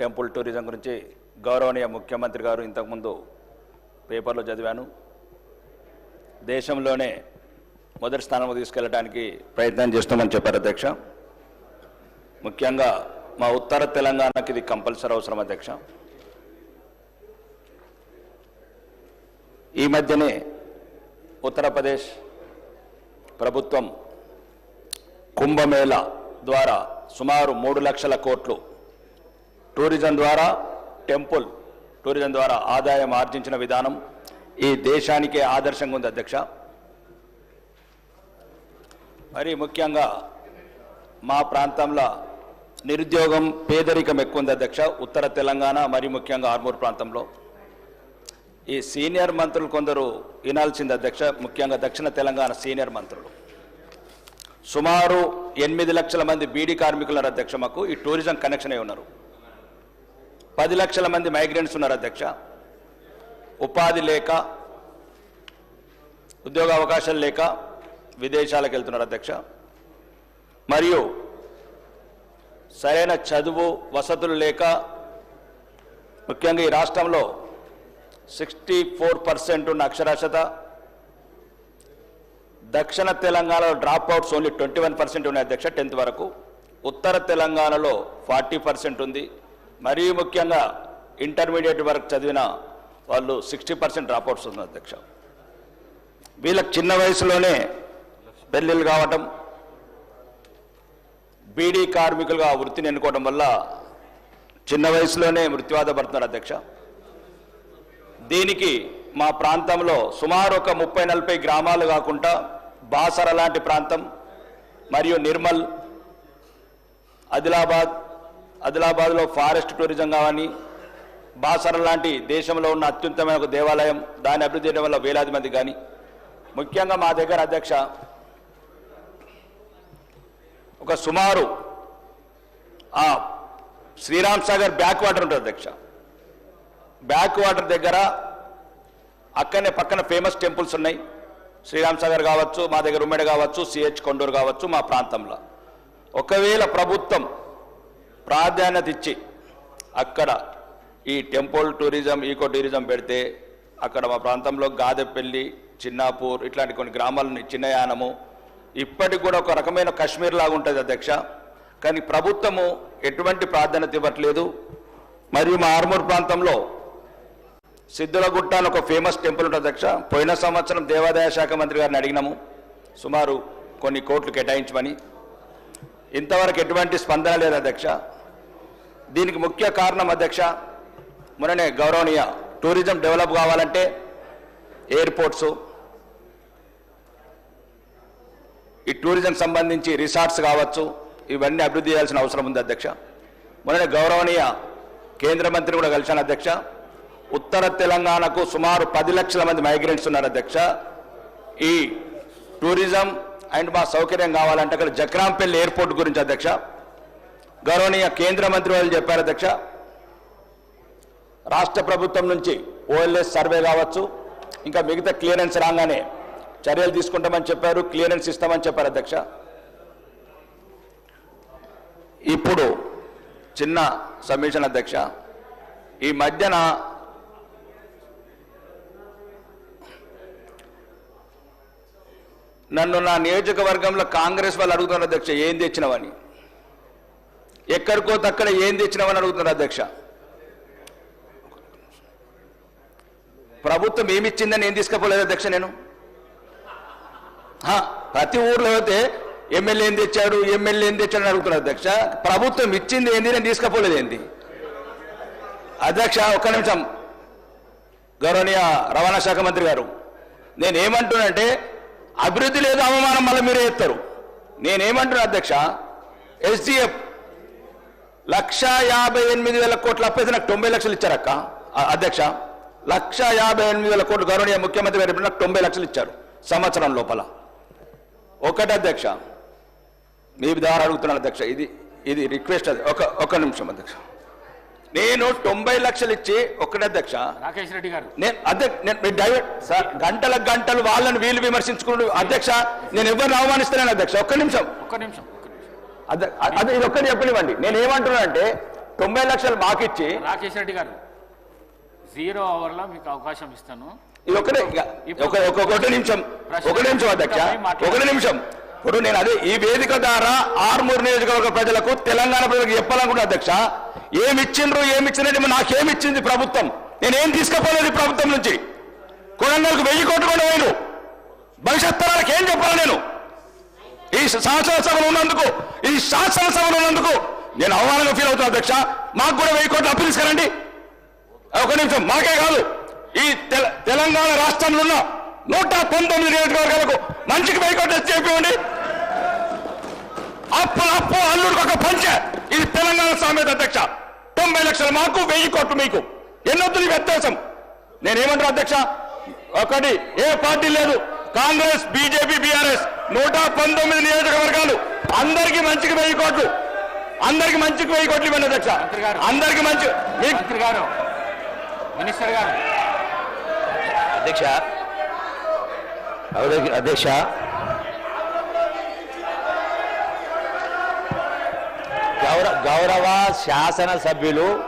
Temple tourism గురించి గౌరవనీయ ముఖ్యమంత్రి గారు ఇంతకుముందు పేపర్లో చదివాను. దేశంలోనే మొదటి స్థానంలో తీసుకెళ్ళడానికి ప్రయత్నం చేస్తామని చెప్పారు అధ్యక్ష. ముఖ్యంగా మా ఉత్తర తెలంగాణకి ఇది కంపల్సరీ అవసరం అధ్యక్ష. ఈ మధ్యనే ఉత్తరప్రదేశ్ ప్రభుత్వం కుంభమేళ ద్వారా సుమారు మూడు లక్షల కోట్లు టూరిజం ద్వారా టెంపుల్ టూరిజం ద్వారా ఆదాయం ఆర్జించిన విధానం ఈ దేశానికే ఆదర్శంగా ఉంది అధ్యక్ష. మరి ముఖ్యంగా మా ప్రాంతంలో నిరుద్యోగం పేదరికం ఎక్కువ ఉంది అధ్యక్ష ఉత్తర తెలంగాణ మరి ముఖ్యంగా ఆర్మూర్ ప్రాంతంలో. ఈ సీనియర్ మంత్రులు కొందరు వినాల్సింది అధ్యక్ష ముఖ్యంగా దక్షిణ తెలంగాణ సీనియర్ మంత్రులు. సుమారు ఎనిమిది లక్షల మంది బీడీ కార్మికులు ఉన్నారు అధ్యక్ష మాకు ఈ టూరిజం కనెక్షన్ అయి ఉన్నారు. పది లక్షల మంది మైగ్రెంట్స్ ఉన్నారు అధ్యక్ష. ఉపాధి లేక ఉద్యోగ అవకాశాలు లేక విదేశాలకు వెళ్తున్నారు అధ్యక్ష. మరియు సరైన చదువు వసతులు లేక ముఖ్యంగా ఈ రాష్ట్రంలో సిక్స్టీ ఫోర్ పర్సెంట్ ఉన్న అక్షరాస్యత దక్షిణ తెలంగాణలో drop outs only twenty one percent ఉన్నాయి అధ్యక్ష టెన్త్ వరకు. ఉత్తర తెలంగాణలో ఫార్టీ పర్సెంట్ ఉంది. మరీ ముఖ్యంగా ఇంటర్మీడియట్ వరకు చదివిన వాళ్ళు సిక్స్టీ పర్సెంట్ డ్రాప్అవుట్స్ ఉంది అధ్యక్ష. వీళ్ళకి చిన్న వయసులోనే పెళ్ళిళ్ళు కావటం బీడీ కార్మికులుగా వృత్తిని ఎన్నుకోవడం వల్ల చిన్న వయసులోనే మృత్యువాత పడుతున్నారు అధ్యక్ష. దీనికి మా ప్రాంతంలో సుమారు ఒక ముప్పై నలభై గ్రామాలు కాకుండా బాసర లాంటి ప్రాంతం మరియు నిర్మల్ ఆదిలాబాద్ ఆదిలాబాద్లో ఫారెస్ట్ టూరిజం కానీ బాసర లాంటి దేశంలో ఉన్న అత్యుత్తమైన ఒక దేవాలయం దాన్ని అభివృద్ధి చేయడం వల్ల వేలాది మంది కానీ. ముఖ్యంగా మా దగ్గర అధ్యక్ష ఒక సుమారు శ్రీరామ్ సాగర్ బ్యాక్ వాటర్ ఉంటుంది అధ్యక్ష. బ్యాక్ వాటర్ దగ్గర అక్కడనే పక్కన ఫేమస్ టెంపుల్స్ ఉన్నాయి. శ్రీరామ్ సాగర్ కావచ్చు మా దగ్గర ఉమ్మడి కావచ్చు సిహెచ్ కొండూరు కావచ్చు మా ప్రాంతంలో. ఒకవేళ ప్రభుత్వం ప్రాధాన్యత ఇచ్చి అక్కడ ఈ టెంపుల్ టూరిజం ఈకో టూరిజం పెడితే అక్కడ మా ప్రాంతంలో గాదెపల్లి చిన్నాపూర్ ఇట్లాంటి కొన్ని గ్రామాలని చిన్నయానము. ఇప్పటికి కూడా ఒక రకమైన కాశ్మీర్ లాగా ఉంటుంది అధ్యక్ష. కానీ ప్రభుత్వము ఎటువంటి ప్రాధాన్యత ఇవ్వట్లేదు. మరియు మా ఆర్మూర్ ప్రాంతంలో సిద్ధులగుట్ట అని ఒక ఫేమస్ టెంపుల్ ఉంటుంది అధ్యక్ష. పోయిన సంవత్సరం దేవాదాయ శాఖ మంత్రి గారిని అడిగినాము. సుమారు కొన్ని కోట్లు కేటాయించమని. ఇంతవరకు ఎటువంటి స్పందన లేదు అధ్యక్ష. దీనికి ముఖ్య కారణం అధ్యక్ష మొన్ననే గౌరవనీయ టూరిజం డెవలప్ కావాలంటే ఎయిర్పోర్ట్స్ ఈ టూరిజం సంబంధించి రిసార్ట్స్ కావచ్చు ఇవన్నీ అభివృద్ధి చేయాల్సిన అవసరం ఉంది అధ్యక్ష. మొన్ననే గౌరవనీయ కేంద్ర మంత్రి కూడా కలిశాను అధ్యక్ష. ఉత్తర తెలంగాణకు సుమారు పది లక్షల మంది మైగ్రెంట్స్ ఉన్నారు అధ్యక్ష. ఈ టూరిజం అండ్ మా సౌకర్యం కావాలంటే అక్కడ జక్రాంపల్లి ఎయిర్పోర్ట్ గురించి అధ్యక్ష. గౌరవనీయ కేంద్ర మంత్రి వాళ్ళు చెప్పారు అధ్యక్ష. రాష్ట్ర ప్రభుత్వం నుంచి ఓఎల్ఎస్ సర్వే కావచ్చు ఇంకా మిగతా క్లియరెన్స్ రాగానే చర్యలు తీసుకుంటామని చెప్పారు క్లియరెన్స్ ఇస్తామని చెప్పారు అధ్యక్ష. ఇప్పుడు చిన్న సబ్మిషన్ అధ్యక్ష. ఈ మధ్యన నన్ను నా నియోజకవర్గంలో కాంగ్రెస్ వాళ్ళు అడుగుతున్నారు అధ్యక్ష ఏం తెచ్చినవని. ఎక్కడికో తక్కడ ఏం తెచ్చినామని అడుగుతున్నారు అధ్యక్ష. ప్రభుత్వం ఏమిచ్చిందని ఏం తీసుకపోలేదు అధ్యక్ష నేను. ప్రతి ఊర్లో అయితే ఎమ్మెల్యే ఏం తెచ్చాడు ఎమ్మెల్యే ఏం తెచ్చాడు అని అడుగుతున్నారు అధ్యక్ష. ప్రభుత్వం ఇచ్చింది ఏంది నేను తీసుకపోలేదు ఏంది. అధ్యక్ష ఒక్క నిమిషం. గౌరవనీయ రవాణా శాఖ మంత్రి గారు నేను ఏమంటున్నానంటే అభివృద్ధి లేదు అవమానం మళ్ళీ మీరే ఎత్తారు నేనేమంటున్నా అధ్యక్ష ఎస్డిఎఫ్ లక్ష యాభై ఎనిమిది వేల కోట్ల అప్పైతే నాకు తొంభై లక్షలు ఇచ్చారక్క. అధ్యక్ష లక్ష యాభై ఎనిమిది వేల కోట్లు గౌరవనీయ ముఖ్యమంత్రి గారు నాకు తొంభై లక్షలు ఇచ్చారు సంవత్సరం లోపల. ఒకటి అధ్యక్ష మీ ద్వారా అడుగుతున్నాను అధ్యక్ష ఇది ఇది రిక్వెస్ట్ అది. ఒక ఒక నిమిషం అధ్యక్ష. నేను తొంభై లక్షలు ఇచ్చి ఒకటి అధ్యక్ష రాకేష్ రెడ్డి గారు. నేను అధ్యక్ష నేను డైవర్ట్ సార్ గంటల గంటలు వాళ్ళని వీళ్ళు విమర్శించుకుంటూ అధ్యక్ష నేను ఎవరిని అవమానిస్తున్నాను అధ్యక్ష? ఒక్క నిమిషం. ఒక్క నిమిషం. అదే అదే ఇది ఒక్కటి చెప్పనివ్వండి. నేను ఏమంటున్నానంటే తొంభై లక్షలు మాకిచ్చి రాకేష్ రెడ్డి గారు జీరో అవర్లో మీకు అవకాశం ఇస్తాను. ఇది ఒకటే ఒకటి నిమిషం ఒక నిమిషం అధ్యక్ష ఒకటి నిమిషం. ఇప్పుడు నేను అదే ఈ వేదిక ద్వారా ఆర్మూరు నియోజకవర్గ ప్రజలకు తెలంగాణ ప్రజలకు చెప్పాలనుకుంటున్నా అధ్యక్ష ఏమి ఇచ్చిండ్రు ఏమి ఇచ్చినట్టు నాకేమిచ్చింది ప్రభుత్వం. నేనేం తీసుకుపోలేదు ప్రభుత్వం నుంచి. కొడంగల్కు వెయ్యి కోట్లు కూడా పోయిను భవిష్యత్ తరాలకు ఏం చెప్పాలి నేను? ఈ శాసనసభలో ఉన్నందుకు ఈ శాసనసభలో ఉన్నందుకు నేను అవమానంగా ఫీల్ అవుతున్నా అధ్యక్ష. మాకు కూడా వెయ్యి కోట్లు అప్పు తీసుకురండి. ఒక నిమిషం మాకే కాదు. ఈ తెల- తెలంగాణ రాష్ట్రంలో ఉన్న నూట పంతొమ్మిది నియోజకవర్గాలకు మంచికి వెయ్యి కోట్లు చెప్పివ్వండి అప్పు అప్పు అల్లుడికి ఒక పంచ. ఇది తెలంగాణ సామెత అధ్యక్ష. తొంభై లక్షలు మాకు వెయ్యి కోట్లు మీకు. ఎన్నొద్దు వ్యత్యాసం? నేనేమంటారు అధ్యక్ష? ఒకటి ఏ పార్టీ లేదు. Congress BJP BRS. నూట పంతొమ్మిది నియోజకవర్గాలు. అందరికి మంచికి వెయ్యి కోట్లు. అందరికి మంచికి వెయ్యి కోట్లు ఇవ్వండి అధ్యక్ష. అందరికి మంచి మంత్రి గారు. మినిస్టర్ గారు. అధ్యక్ష. అధ్యక్ష. గౌరవ గౌరవ శాసనసభ్యులు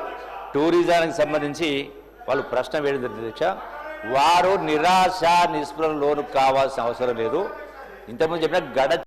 టూరిజానికి సంబంధించి వాళ్ళు ప్రశ్న వేయడం జరిగింది అధ్యక్ష. వారు నిరాశ నిస్పృహ లోను కావాల్సిన అవసరం లేదు. ఇంతకుముందు చెప్పిన గడ